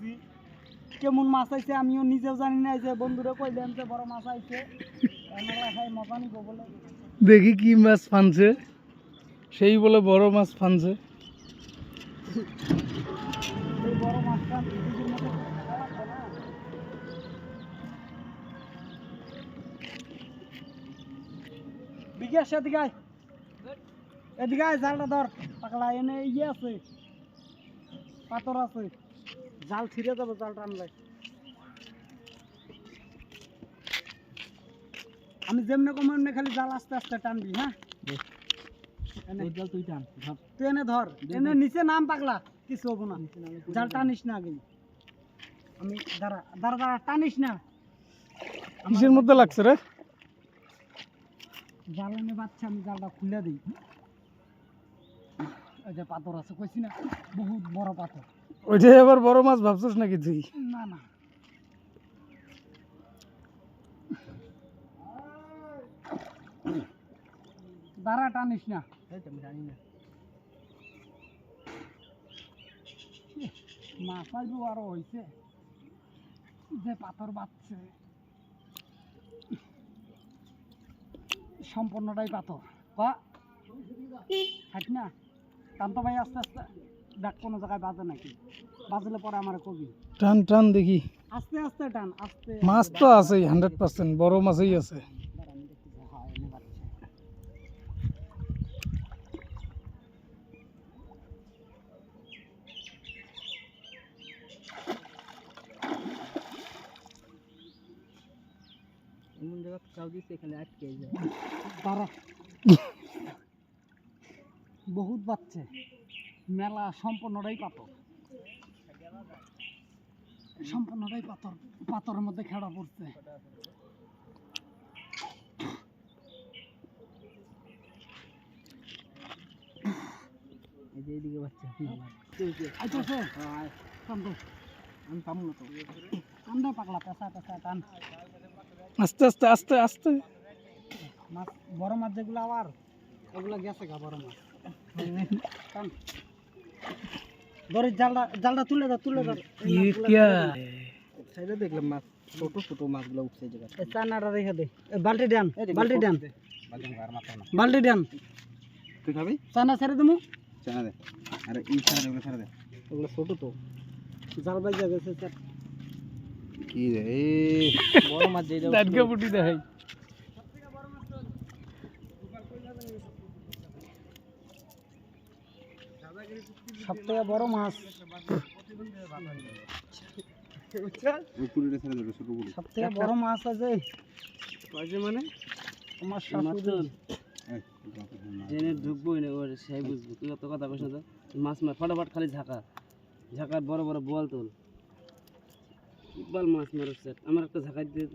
দিছি কেমন মাছ আইছে আমিও নিজেও জানি না যে বন্ধুরা কইলাম যে বড় মাছ আইছে। খাই মজা নিব বলে। দেখি কি মাছ ফানছে। সেই বলে বড় মাছ ফানছে। বড় হয় বিকাশ এদিকে আয়। এদিকে আয়, জালটা ধর। পাকলা এনে ইয়ে আছে। পাথর আছে। জাল ছিঁড়ে যাবে জাল টানলে। আমি যেমনে কম এমনি খালি জাল আস্তে আস্তে টানবি হ্যাঁ? এনে। তুই টান তুই এনে ধর এনে নিচে নাম পাগলা কিছু হব না। জাল টানিস না আগে। আমি দাঁড়া দাঁড়া দাঁড়া টানিস না। কিসের মধ্যে লাগছে রে? জাল এনে বাচ্চা আমি জালটা খুলে দিই। ওই যে পাথর আছে কইছি না বহুত বড় পাথর। ওইটাই আবার বড় মাছ ভাবছিস নাকি তুই? না না। দাঁড়া টানিস না। জানি না। মাছ আসব আরও হয়েছে যে পাথর বাচ্ছে। সম্পূর্ণটাই পাথর। বা থাক না। টান তো ভাই আস্তে আস্তে দেখ কোনো জায়গায় বাজে নাকি? বাজলে পরে আমার কবি। টান টান দেখি। আস্তে আস্তে টান আস্তে। মাছ তো আছেই হান্ড্রেড পার্সেন্ট বড় মাছই আছে। দাঁড়া, আমি দেখতেছি। হ্যাঁ, এনে বাজছে। এমন জায়গা চাও দিচ্ছে এখানে আটকে যায়। দাঁড়া। বহুত বাচ্চে মেলা সম্পূর্ণটাই পাথর। সম্পূর্ণটাই পাথর পাথরের মধ্যে খেড়া পড়ছে। এই যে এদিকে বাচ্চা। আমি পাবো না তো। টান দে পাগলা পেঁচা পেঁচা টান আস্তে আস্তে আস্তে আস্তে। মাছ বড় মাছ যেগুলো আবার ওগুলো গেছে গা বড় মাছ। ধরে জালটা জালটা তুলে দাও তুলে দাও দাও। সাইডে দেখলাম মাছ ছোট ছোট মাছগুলো উঠছে জায়গা এই চানাটা রেখে দে। বালতি ডান বালতি ডান বালতি ডান তুই খাবি? চানা ছেড়ে দেবো? চানা দে। আরে ই ছাড়া দে ছাড়া দে। ওগুলো ছোট তো। জাল বাইজা গেছে স্যার। কি রে বড় মাছ যেটা দাঁতকে পুটি দেখাই। সব থেকে বড় মাছ। পুরিটা ছেড়ে দেবে ছোট পুরি সব থেকে বড় মাছ আছে মানে তোমার শাশুড়ি বুঝব। তুই কথা মাছ খালি ঝাঁকা। ঝাঁকার বড় বড় বল তোল। মাছ আমার একটা ঝাঁকা দিয়ে